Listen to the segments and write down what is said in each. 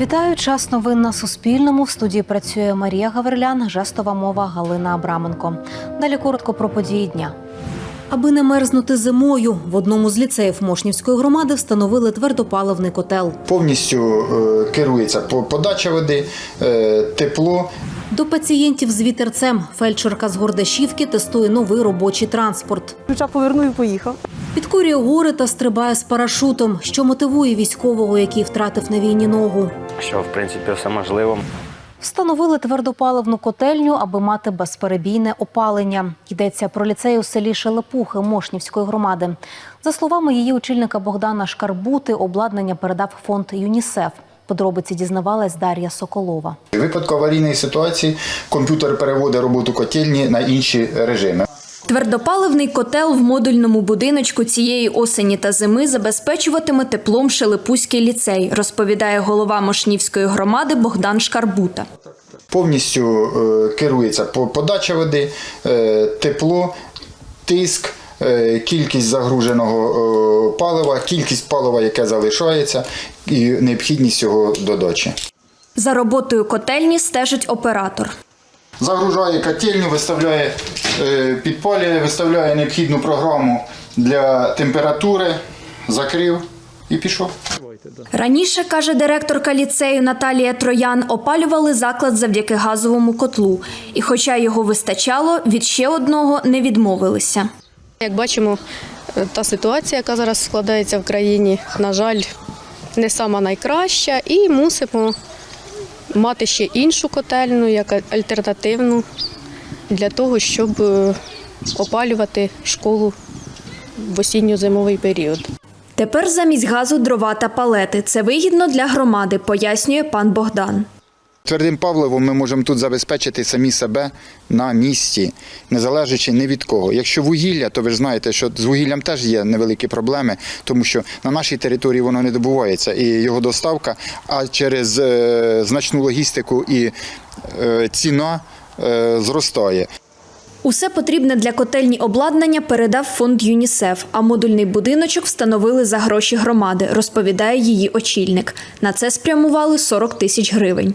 Вітаю час новин на Суспільному. В студії працює Марія Гаврилян, жестова мова Галина Абраменко. Далі коротко про події дня. Аби не мерзнути зимою, в одному з ліцеїв Мошнівської громади встановили твердопаливний котел. повністю е, керується подача води, е, тепло. До пацієнтів з вітерцем фельдшерка з Гордашівки тестує новий робочий транспорт. Ключа повернув і поїхав. Підкорює гори та стрибає з парашутом, що мотивує військового, який втратив на війні ногу. що в принципі все можливо. Встановили твердопаливну котельню, аби мати безперебійне опалення. Йдеться про ліцей у селі Шелепухи Мошнівської громади. За словами її очільника Богдана Шкарбути, обладнання передав фонд ЮНІСЕФ. Подробиці дізнавалась Дар'я Соколова. У випадку аварійної ситуації комп'ютер переводить роботу котельні на інші режими. Твердопаливний котел в модульному будиночку цієї осені та зими забезпечуватиме теплом Шелепузький ліцей, розповідає голова Мошнівської громади Богдан Шкарбута. Повністю е, керується по- подача води, е, тепло, тиск, кількість загруженого е, палива, кількість палива, яке залишається, і необхідність його додачі. За роботою котельні стежить оператор. Загружає котельню, виставляє, е, підпалює, виставляє необхідну програму для температури, закрив і пішов. Раніше, каже директорка ліцею Наталія Троян, опалювали заклад завдяки газовому котлу. І хоча його вистачало, від ще одного не відмовилися. Як бачимо, е, та ситуація, яка зараз складається в країні, на жаль, не сама найкраща, і мусимо мати ще іншу котельну, як альтернативну для того, щоб е, опалювати школу в осінньо-зимовий період. Тепер замість газу дрова та палети. Це вигідно для громади, пояснює пан Богдан. Твердим павливом ми можемо тут забезпечити самі себе на місці, не залежачи ні від кого. Якщо вугілля, то ви ж знаєте, що з вугіллям теж є невеликі проблеми, тому що на нашій території воно не добувається і його доставка, а через е, значну логістику і е, ціна е, зростає. Усе потрібне для котельні обладнання передав фонд ЮНІСЕФ, а модульний будиночок встановили за гроші громади, розповідає її очільник. На це спрямували 40 тисяч гривень.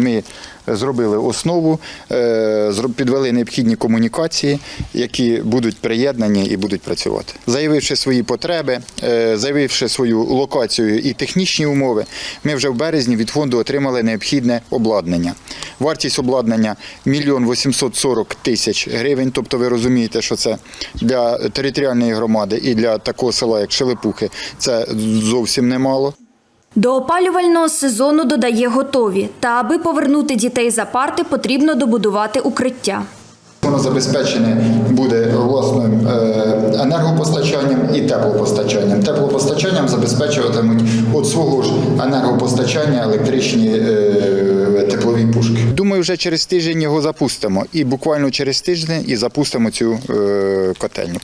Ми зробили основу, е, підвели необхідні комунікації, які будуть приєднані і будуть працювати. Заявивши свої потреби, е, заявивши свою локацію і технічні умови, ми вже в березні від фонду отримали необхідне обладнання. Вартість обладнання 1 840 тисяч гривень. Тобто ви розумієте, що це для територіальної громади і для такого села, як Шелепухи, це зовсім немало. До опалювального сезону додає готові. Та аби повернути дітей за парти, потрібно добудувати укриття. Воно забезпечене буде власним е, енергопостачанням і теплопостачанням. Теплопостачанням забезпечуватимуть від свого ж енергопостачання електричні е, теплові пушки. Думаю, вже через тиждень його запустимо. І буквально через тиждень і запустимо цю е, котельню.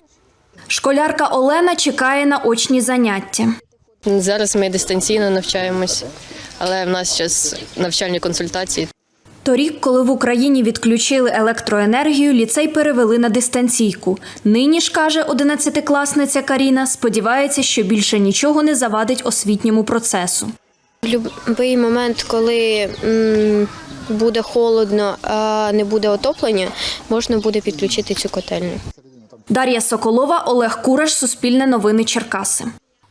Школярка Олена чекає на очні заняття. Зараз ми дистанційно навчаємось, але в нас зараз навчальні консультації. Торік, коли в Україні відключили електроенергію, ліцей перевели на дистанційку. Нині ж каже одинадцятикласниця Каріна, сподівається, що більше нічого не завадить освітньому процесу. Будь-який момент, коли буде холодно, а не буде отоплення, можна буде підключити цю котельню. Дар'я Соколова, Олег Кураш, Суспільне новини Черкаси.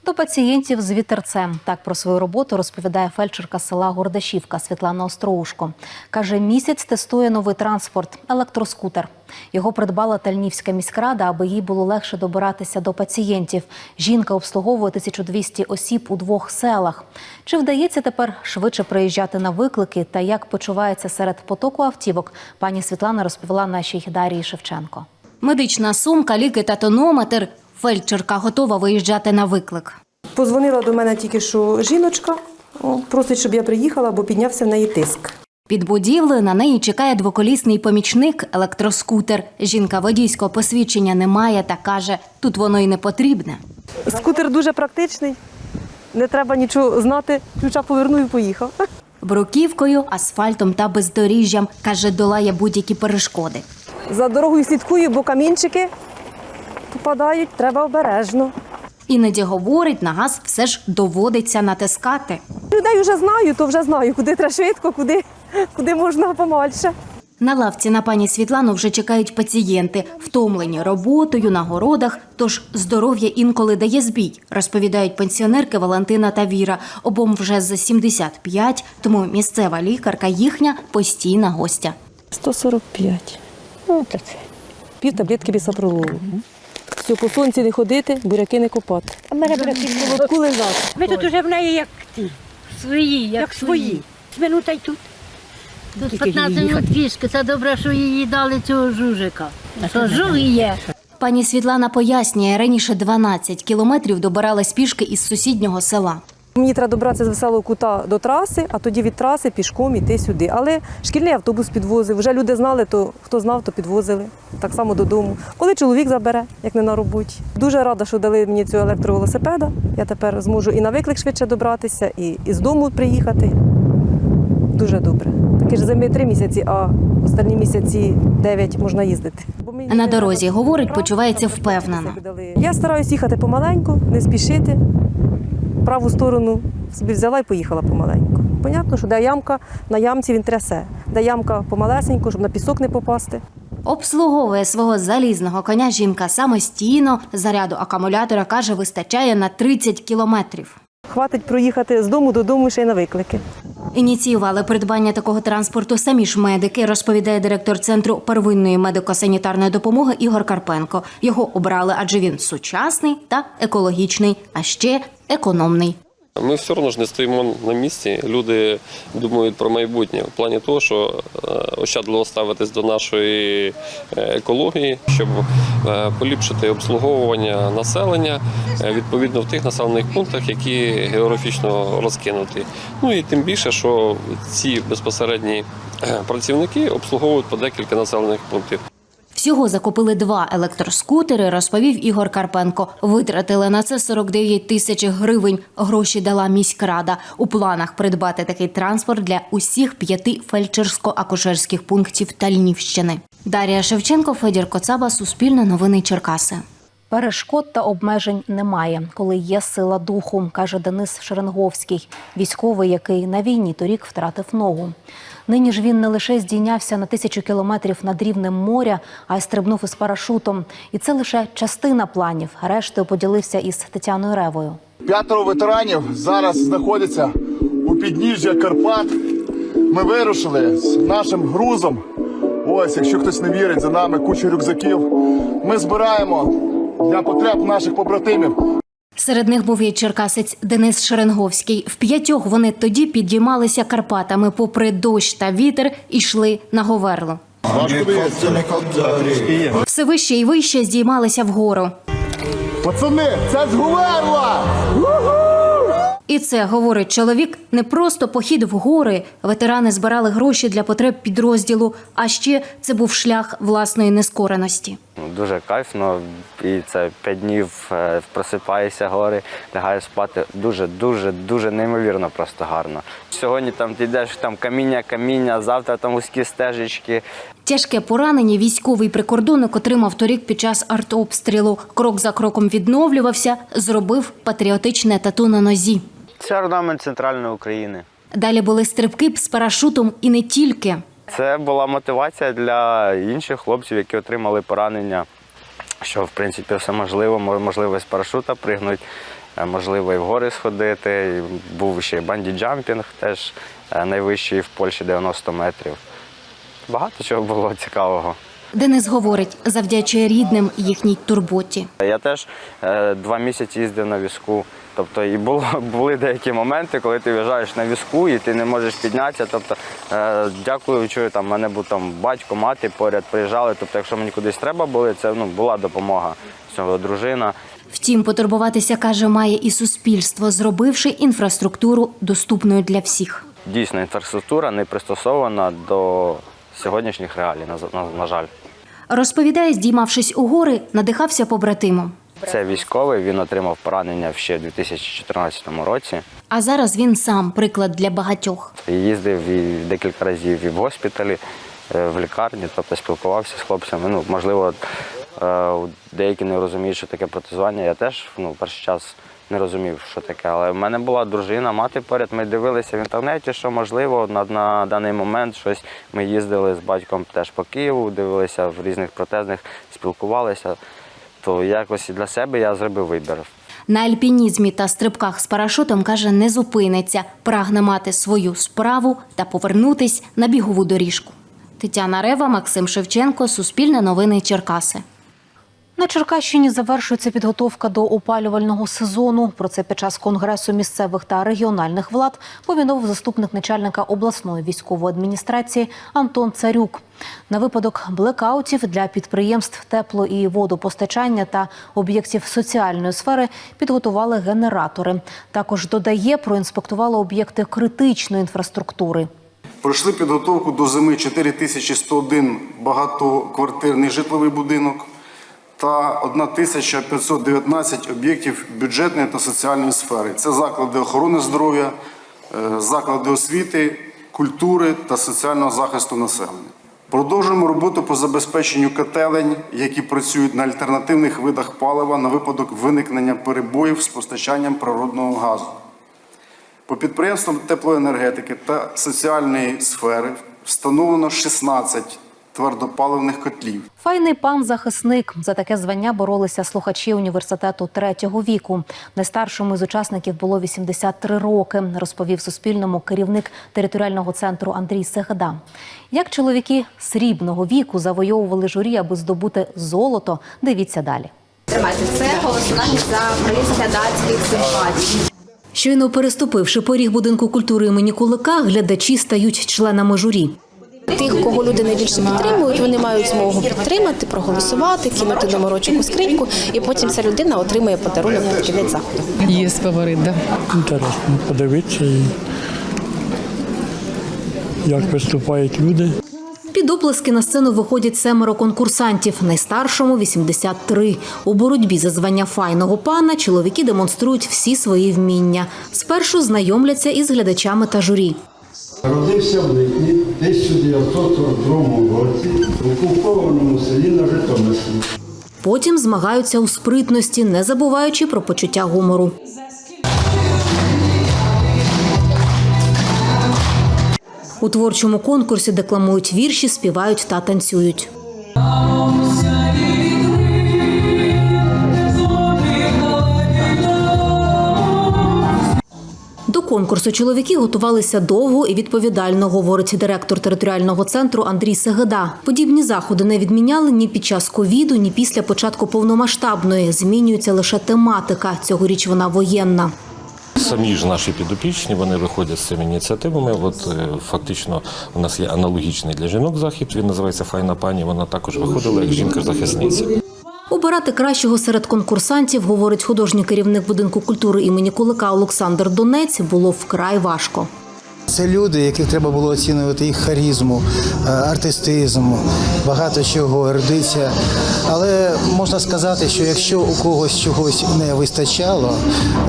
До пацієнтів з вітерцем так про свою роботу розповідає фельдшерка села Гордашівка Світлана Остроушко. Каже, місяць тестує новий транспорт електроскутер. Його придбала Тальнівська міськрада, аби їй було легше добиратися до пацієнтів. Жінка обслуговує 1200 осіб у двох селах. Чи вдається тепер швидше приїжджати на виклики та як почувається серед потоку автівок? Пані Світлана розповіла нашій Дарії Шевченко. Медична сумка, ліки та тонометр. Фельдшерка готова виїжджати на виклик. Позвонила до мене тільки що жіночка, просить, щоб я приїхала, бо піднявся в неї тиск. Під будівлею на неї чекає двоколісний помічник електроскутер. Жінка водійського посвідчення не має та каже, тут воно й не потрібне. Скутер дуже практичний, не треба нічого знати, ключа повернув і поїхав. Бруківкою, асфальтом та бездоріжжям, каже, долає будь-які перешкоди. За дорогою слідкую, бо камінчики попадають, треба обережно. Іноді говорить, на газ все ж доводиться натискати. Людей вже знаю, то вже знаю, куди треба швидко, куди, куди можна помальше. На лавці на пані Світлану вже чекають пацієнти, втомлені роботою на городах, тож здоров'я інколи дає збій, розповідають пенсіонерки Валентина та Віра. Обом вже за 75, тому місцева лікарка їхня постійна гостя. 145. Ну, це. Пів таблетки бісопрололу. Все, по сонці не ходити, буряки не копати. А мене буряки Молотку лежати. Ми тут уже в неї як ті. Свої, як, свої. Минута й тут. Тут 15 минут пішки. Це добре, що їй дали цього жужика. Що жуг є. Пані Світлана пояснює, раніше 12 кілометрів добиралась пішки із сусіднього села. Мені треба добратися з веселого кута до траси, а тоді від траси пішком іти сюди. Але шкільний автобус підвозив. Вже люди знали, то хто знав, то підвозили. Так само додому. Коли чоловік забере, як не на роботі. Дуже рада, що дали мені цього електровелосипеда. Я тепер зможу і на виклик швидше добратися, і, і з дому приїхати. Дуже добре. Такі ж зими три місяці, а останні місяці дев'ять можна їздити. На дорозі, говорить, почувається впевнено. Я стараюсь їхати помаленьку, не спішити. Праву сторону собі взяла і поїхала помаленьку. Понятно, що де ямка, на ямці він трясе. Де ямка помалесенько, щоб на пісок не попасти. Обслуговує свого залізного коня жінка самостійно. Заряду акумулятора каже, вистачає на 30 кілометрів. Хватить проїхати з дому додому ще й на виклики. Ініціювали придбання такого транспорту самі ж медики, розповідає директор центру первинної медико-санітарної допомоги Ігор Карпенко. Його обрали, адже він сучасний та екологічний, а ще економний. Ми все одно ж не стоїмо на місці. Люди думають про майбутнє в плані того, що е, ощадливо ставитись до нашої е, екології, щоб е, поліпшити обслуговування населення відповідно в тих населених пунктах, які географічно розкинуті. Ну і тим більше, що ці безпосередні працівники обслуговують по декілька населених пунктів. Всього закупили два електроскутери, розповів Ігор Карпенко. Витратили на це 49 тисяч гривень. Гроші дала міськрада. У планах придбати такий транспорт для усіх п'яти фельдшерсько-акушерських пунктів Тальнівщини. Дар'я Шевченко, Федір Коцаба, Суспільне новини Черкаси. Перешкод та обмежень немає, коли є сила духу, каже Денис Шеренговський, військовий, який на війні торік втратив ногу. Нині ж він не лише здійнявся на тисячу кілометрів над рівнем моря, а й стрибнув із парашутом. І це лише частина планів. Рештою поділився із Тетяною Ревою. П'ятеро ветеранів зараз знаходяться у підніжжя Карпат. Ми вирушили з нашим грузом. Ось, якщо хтось не вірить, за нами куча рюкзаків. Ми збираємо для потреб наших побратимів. Серед них був і черкасець Денис Шеренговський. В п'ятьох вони тоді підіймалися Карпатами, попри дощ та вітер, і йшли на Говерло. Все вище і вище здіймалися вгору. Пацани, це з Гуверла! І це говорить чоловік. Не просто похід в гори. Ветерани збирали гроші для потреб підрозділу. А ще це був шлях власної нескореності. Дуже кайфно. І це п'ять днів е, просипаєшся гори, лягаєш спати. Дуже, дуже, дуже неймовірно просто гарно. Сьогодні там ти йдеш там каміння, каміння, завтра там вузькі стежечки. Тяжке поранення військовий прикордонник отримав торік під час артобстрілу. Крок за кроком відновлювався, зробив патріотичне тату на нозі. Це орнамент центральної України. Далі були стрибки з парашутом і не тільки. Це була мотивація для інших хлопців, які отримали поранення. Що в принципі все можливо, Мо- можливо з парашута пригнути, е, можливо і в гори сходити. Був ще й банді-джампінг, теж е, найвищий в Польщі 90 метрів. Багато чого було цікавого. Денис говорить, завдячує рідним їхній турботі. Я теж е, два місяці їздив на візку. Тобто і було, були деякі моменти, коли ти в'їжджаєш на візку і ти не можеш піднятися. Тобто, е, дякуючи, там мене був там батько, мати поряд приїжджали. Тобто, якщо мені кудись треба було, це ну, була допомога. Цього дружина. Втім, потурбуватися, каже, має і суспільство, зробивши інфраструктуру доступною для всіх. Дійсно, інфраструктура не пристосована до сьогоднішніх реалій, на, на, на жаль. Розповідає, здіймавшись у гори, надихався побратимом. Це військовий, він отримав поранення ще в 2014 році. А зараз він сам приклад для багатьох. Їздив і декілька разів і в госпіталі, е, в лікарні, тобто спілкувався з хлопцями. Ну, можливо, Е, Деякі не розуміють, що таке протезування. Я теж ну, перший час не розумів, що таке. Але в мене була дружина, мати поряд. Ми дивилися в інтернеті, що можливо на, на даний момент щось. Ми їздили з батьком теж по Києву, дивилися в різних протезних, спілкувалися. То якось для себе я зробив вибір. На альпінізмі та стрибках з парашутом каже, не зупиниться, прагне мати свою справу та повернутись на бігову доріжку. Тетяна Рева, Максим Шевченко, Суспільне новини Черкаси. На Черкащині завершується підготовка до опалювального сезону. Про це під час конгресу місцевих та регіональних влад повідомив заступник начальника обласної військової адміністрації Антон Царюк. На випадок блекаутів для підприємств тепло і водопостачання та об'єктів соціальної сфери підготували генератори. Також додає, проінспектували об'єкти критичної інфраструктури. Пройшли підготовку до зими 4101 багатоквартирний житловий будинок та 1519 об'єктів бюджетної та соціальної сфери. Це заклади охорони здоров'я, е, заклади освіти, культури та соціального захисту населення. Продовжуємо роботу по забезпеченню котелень, які працюють на альтернативних видах палива на випадок виникнення перебоїв з постачанням природного газу. По підприємствам теплоенергетики та соціальної сфери встановлено 16 твердопаливних котлів. Файний пан захисник за таке звання боролися слухачі університету третього віку. Найстаршому із учасників було 83 роки, розповів Суспільному керівник територіального центру Андрій Сегеда. Як чоловіки срібного віку завойовували журі, аби здобути золото, дивіться далі. Тримайте це голосування за приз глядацьких симпатій. Щойно переступивши поріг будинку культури імені Кулика, глядачі стають членами журі. Тих, кого люди найбільше підтримують, вони мають змогу підтримати, проголосувати, кинути номерочок у скриньку, і потім ця людина отримує подарунок під кінець заходу. Є фаворит, да. Інтересно подивитися, як виступають люди. Під оплески на сцену виходять семеро конкурсантів. Найстаршому 83. У боротьбі за звання файного пана чоловіки демонструють всі свої вміння. Спершу знайомляться із глядачами та журі. Родився в липні 1942 році в окупованому селі на Житомирщині. Потім змагаються у спритності, не забуваючи про почуття гумору. У творчому конкурсі декламують вірші, співають та танцюють. Конкурсу чоловіки готувалися довго і відповідально, говорить директор територіального центру Андрій Сегеда. Подібні заходи не відміняли ні під час ковіду, ні після початку повномасштабної. Змінюється лише тематика. Цьогоріч вона воєнна. Самі ж наші підопічні вони виходять з цими ініціативами. От е, фактично у нас є аналогічний для жінок захід. Він називається Файна пані. Вона також виходила як жінка-захисниця. Обирати кращого серед конкурсантів, говорить художній керівник будинку культури імені Кулика Олександр Донець, було вкрай важко. Це люди, яких треба було оцінювати їх харізму, е, артистизм, багато чого, ерудиція. Але можна сказати, що якщо у когось чогось не вистачало,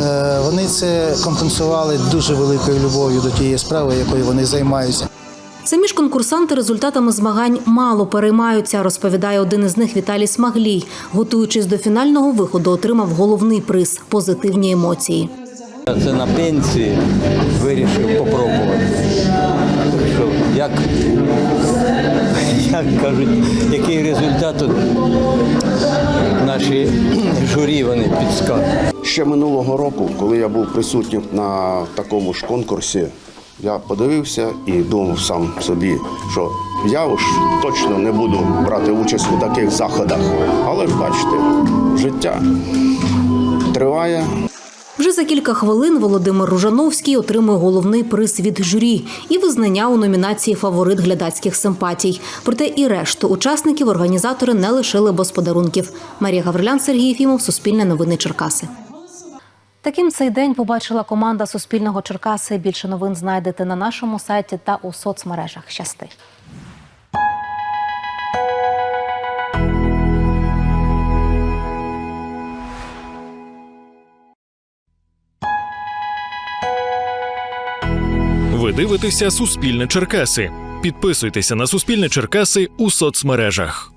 е, вони це компенсували дуже великою любов'ю до тієї справи, якою вони займаються. Самі ж конкурсанти результатами змагань мало переймаються, розповідає один із них Віталій Смаглій. Готуючись до фінального виходу, отримав головний приз позитивні емоції. Це на пенсії вирішив попробувати. Що, як, як кажуть, який результат наші журі вони підскажуть. Ще минулого року, коли я був присутнім на такому ж конкурсі, я подивився і думав сам собі, що я уж точно не буду брати участь у таких заходах. Але ж бачите, життя триває. Вже за кілька хвилин Володимир Ружановський отримує головний приз від журі і визнання у номінації Фаворит глядацьких симпатій. Проте і решту учасників організатори не лишили без подарунків. Марія Гаврилян, Сергій Єфімов, Суспільне новини Черкаси. Таким цей день побачила команда Суспільного Черкаси. Більше новин знайдете на нашому сайті та у соцмережах. Щасти. Ви дивитеся Суспільне Черкаси. Підписуйтеся на Суспільне Черкаси у соцмережах.